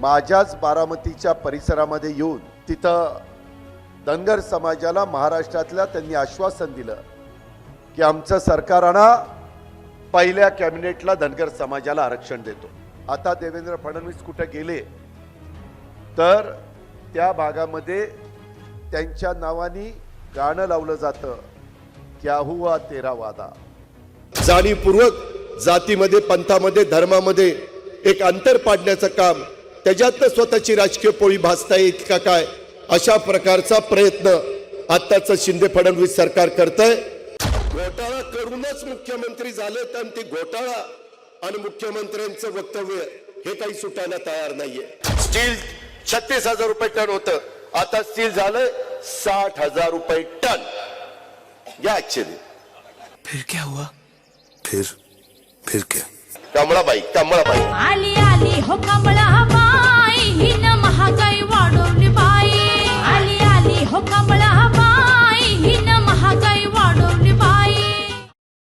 माझ्याच बारामतीच्या परिसरामध्ये येऊन तिथं धनगर समाजाला महाराष्ट्रातल्या त्यांनी आश्वासन दिलं की आमचं सरकार आणा पहिल्या कॅबिनेटला धनगर समाजाला आरक्षण देतो. आता देवेंद्र फडणवीस कुठे गेले? तर त्या भागामध्ये त्यांच्या नावानी गाणं लावलं जातं क्या हुआ तेरा वादा. जाणीवपूर्वक जातीमध्ये पंथामध्ये धर्मामध्ये एक अंतर पाडण्याचं काम त्याच्यातनं स्वतःची राजकीय पोळी भासता येईल का काय? अशा प्रकारचा प्रयत्न आत्ताचं शिंदे फडणवीस सरकार करतंय. घोटाळा करूनच मुख्यमंत्री झाले तर ती घोटाळा आणि मुख्यमंत्र्यांचं वक्तव्य हे काही सुटायला तयार नाहीये. स्टील छत्तीस हजार रुपये टन होतं. आता स्टील झालंय साठ हजार रुपये टन. या ऍक्च्युली फिर क्या हुआ? फिर फिर क्या? कमळाबाई कमळाबाई. आली आली हो कमळा.